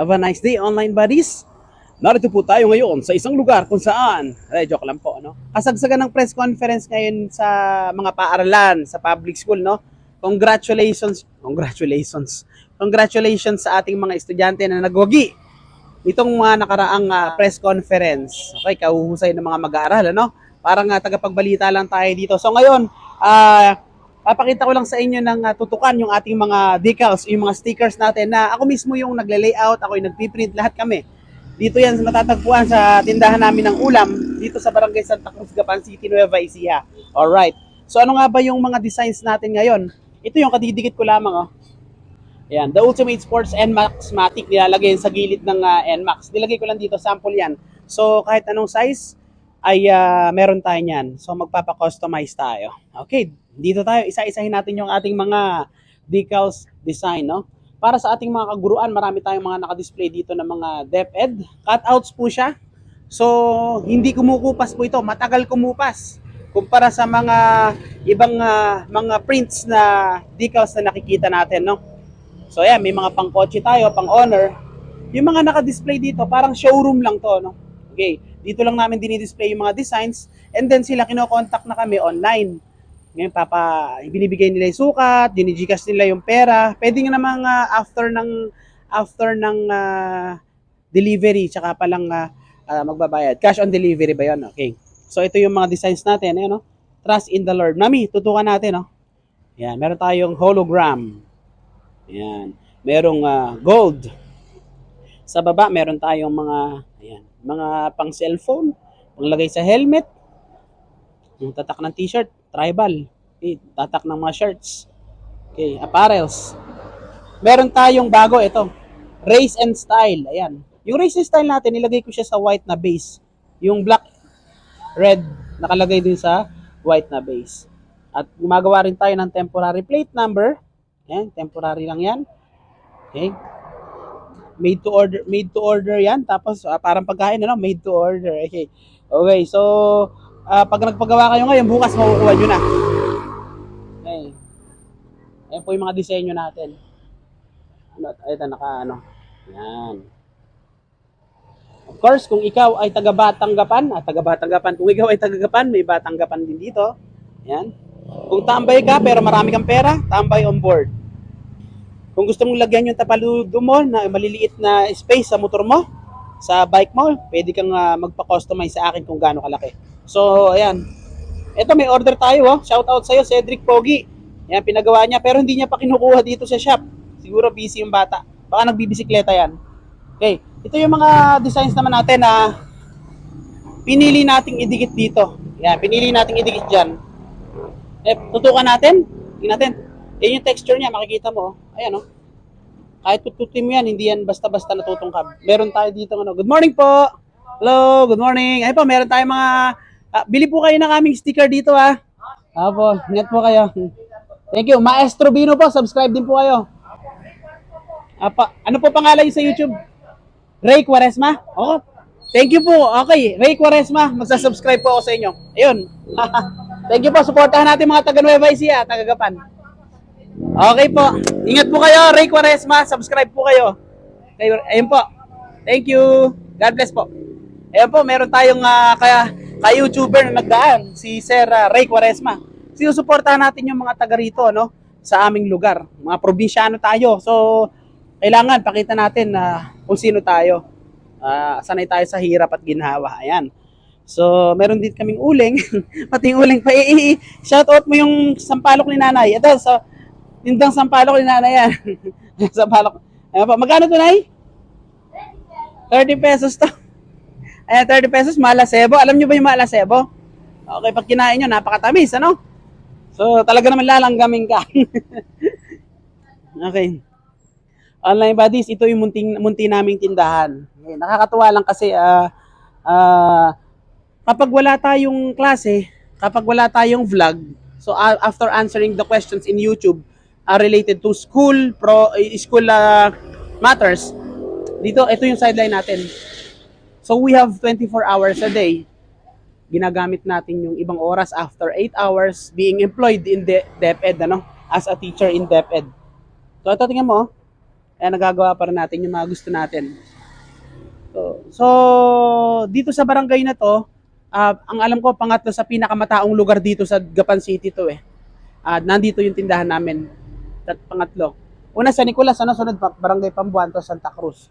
Have a nice day, online buddies. Narito po tayo ngayon sa isang lugar kung saan, eh, joke lang po, no? Kasagsagan ng press conference ngayon sa mga paaralan, sa public school, no? Congratulations, congratulations, congratulations sa ating mga estudyante na nagwagi itong mga nakaraang ah, press conference. Okay, kahuhusay ng mga mag-aaral, ano? Parang uh, tagapagbalita lang tayo dito. So ngayon, ah, papakita ko lang sa inyo ng ah, tutukan yung ating mga decals, yung mga stickers natin na ako mismo yung nagle-layout, ako yung nagpiprint, lahat kami. Dito yan matatagpuan sa tindahan namin ng ulam dito sa Barangay Santa Cruz, Gapan City, Nueva Ecija. Alright. So ano nga ba yung mga designs natin ngayon? Ito yung kadidikit ko lamang, oh. Ayan, the Ultimate Sports NMAX Matic nilalagay sa gilid ng ah, NMAX. Nilagay ko lang dito, sample yan. So kahit anong size ay ah, meron tayo niyan. So magpapa-customize tayo. Okay, dito tayo isa-isahin natin yung ating mga decals design, no? Para sa ating mga kaguruan, marami tayong mga naka-display dito ng mga DepEd. Cutouts po siya. So, hindi kumukupas po ito. Matagal kumupas. Kumpara sa mga ibang ah, mga prints na decals na nakikita natin, no? So ayan, may mga pang-kotse tayo, pang-honor. Yung mga naka-display dito, parang showroom lang to, no? Okay, dito lang namin dinidisplay yung mga designs and then sila kinokontak na kami online. Ngayon, papa, binibigay nila yung sukat, dinigikas nila yung pera. Pwede nga namang ah, after ng after ng ah, delivery, tsaka pa lang ah, ah, magbabayad. Cash on delivery ba yun? Okay. So ito yung mga designs natin, ayan, no? Trust in the Lord. Nami, tutukan natin, no? Yan, meron tayong hologram. Ayan. Merong ah, gold. Sa baba, meron tayong mga, ayan, mga pang cellphone, panglagay sa helmet, yung tatak ng t-shirt, tribal, okay, tatak ng mga shirts, okay, apparels. Meron tayong bago, ito, race and style, ayan. Yung race and style natin, nilagay ko siya sa white na base. Yung black, red, nakalagay din sa white na base. At gumagawa rin tayo ng temporary plate number, Ayan, temporary lang yan. Okay. Made to order, made to order yan. Tapos ah, parang pagkain ano, made to order. Okay. Okay, so ah, pag nagpagawa kayo ngayon, bukas makukuha nyo na. Okay. Ayan po yung mga disenyo natin. Ano, ito naka ano. Yan. Of course, kung ikaw ay taga-Batanggapan, ah, taga-Batanggapan, kung ikaw ay taga-Gapan, may Batanggapan din dito. Yan. Kung tambay ka pero marami kang pera, tambay on board. Kung gusto mong lagyan yung tapaludo mo na maliliit na space sa motor mo, sa bike mo, pwede kang ah, magpa-customize sa akin kung gaano kalaki. So, ayan. Ito may order tayo, oh. Shout out sa iyo, Cedric Pogi. Yan, pinagawa niya pero hindi niya pa kinukuha dito sa shop. Siguro busy yung bata. Baka nagbibisikleta yan. Okay, ito yung mga designs naman natin na pinili nating idikit dito. Yan, pinili nating idikit diyan. Eh, tutukan natin. Tingnan natin. Yan yung texture niya, makikita mo. Oh. Ayan, oh. Kahit tututin mo yan, hindi yan basta-basta natutungkab. Meron tayo dito, ano. Good morning po! Hello, good morning. Ayun po, meron tayong mga... ah, bili po kayo ng aming sticker dito, ha. Apo, ingat po kayo. Thank you. Maestro Bino po, subscribe din po kayo. Apa, ano po pangalan niyo sa YouTube? Ray Quaresma? Oo. Thank you po. Okay, Ray Quaresma, magsa-subscribe po ako sa inyo. Ayun. Thank you po. Suportahan natin mga taga Nueva Ecija, taga Gapan. Okay po. Ingat po kayo, Ray Quaresma. Subscribe po kayo. Kayo, ayun po. Thank you. God bless po. Ayun po, meron tayong ah, kaya ka-YouTuber na nagdaan, si Sir ah, Ray Quaresma. Sinusuportahan natin yung mga taga rito, no? Sa aming lugar. Mga probinsyano tayo. So, kailangan pakita natin na kung sino tayo. Ah, sanay tayo sa hirap at ginhawa. Ayan. So, meron din kaming uling. Pati yung uling pa. I- i- shout out mo yung sampalok ni nanay. Ito, sa tindang sampalok ni nanay yan. sampalok. Ayan pa. Magkano to, nay? 30 pesos to. Ayan, 30 pesos, malasebo. Alam nyo ba yung malasebo? Okay, pag kinain nyo, napakatamis, ano? So, talaga naman lalanggamin ka. okay. Online buddies, ito yung munting, munti naming tindahan. Okay, nakakatuwa lang kasi ah ah, kapag wala tayong klase, kapag wala tayong vlog, so a- after answering the questions in YouTube ah, related to school, pro eh, school ah, matters, dito, ito yung sideline natin. So we have 24 hours a day. Ginagamit natin yung ibang oras after 8 hours being employed in the DepEd, ano, as a teacher in DepEd. So ito tingnan mo. Kaya nagagawa pa rin natin yung mga gusto natin. So, so dito sa barangay na to, ah, ang alam ko, pangatlo sa pinakamataong lugar dito sa Gapan City to eh. Ah, nandito yung tindahan namin. At pangatlo. Una sa Nicolas, ano, sunod pa, Barangay Pambuan to Santa Cruz.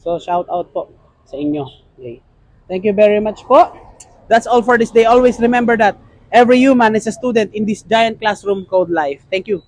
So, shout out po sa inyo. Okay. Thank you very much po. That's all for this day. Always remember that every human is a student in this giant classroom called life. Thank you.